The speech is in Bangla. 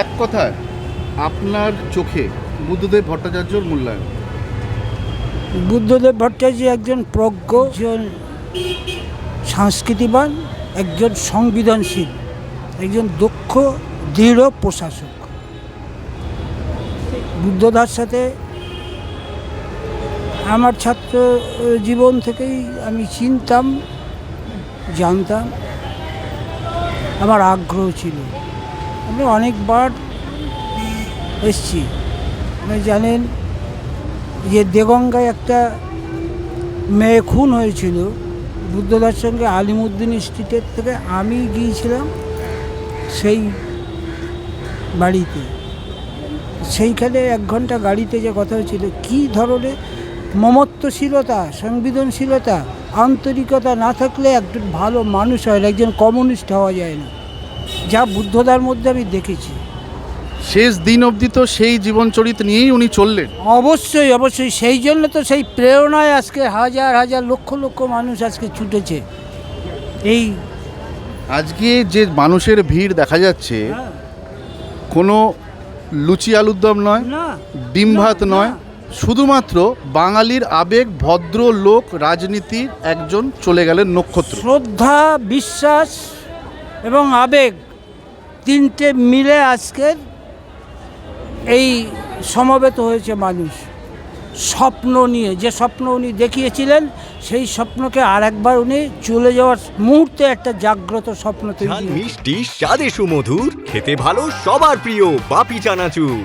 এক কথায়, আপনার চোখে বুদ্ধদেব ভট্টাচার্যর মূল্যায়ন? বুদ্ধদেব ভট্টাচার্য একজন প্রজ্ঞ, একজন সংস্কৃতিবান একজন সংবিধানশীল, একজন দক্ষ, দৃঢ় প্রশাসক। বুদ্ধদার সাথে আমার ছাত্র জীবন থেকেই আমি চিনতাম, জানতাম। আমার আগ্রহ ছিল। আমি অনেকবার এসছি। আপনি জানেন যে দেগঙ্গায় একটা মেয়ে খুন হয়েছিল, বুদ্ধদার সঙ্গে আলিমুদ্দিন স্ট্রিটের থেকে আমি গিয়েছিলাম সেই বাড়িতে। সেইখানে এক ঘণ্টা গাড়িতে যে কথা হয়েছিল, কী ধরনের মমত্বশীলতা, সংবেদনশীলতা, আন্তরিকতা না থাকলে একজন ভালো মানুষ হয় একজন কমিউনিস্ট হওয়া যায় না। যা বুদ্ধদার মধ্যে আমি দেখেছি। শেষ দিন অবধি তো সেই জীবনচরিত নিয়েই উনি চললেন। অবশ্যই অবশ্যই। সেই জন্য তো সেই প্রেরণায় আজকে হাজার হাজার লক্ষ লক্ষ মানুষ আজকে ছুটেছে। এই আজকে যে মানুষের ভিড় দেখা যাচ্ছে কোনো লুচি আলুর দম নয় ডিম ভাত নয় শুধুমাত্র বাঙালির আবেগ ভদ্র লোক রাজনীতির একজন চলে গেলেন নক্ষত্র। শ্রদ্ধা বিশ্বাস এবং আবেগ তিনটে মিলে আজকের এই সমবেত হয়েছে মানুষ স্বপ্ন নিয়ে যে স্বপ্ন উনি দেখিয়েছিলেন সেই স্বপ্নকে আর একবার উনি চলে যাওয়ার মুহূর্তে একটা জাগ্রত স্বপ্ন তৈরি। মিষ্টি স্বাদে সুমধুর খেতে ভালো সবার প্রিয় বাপি চানাচুর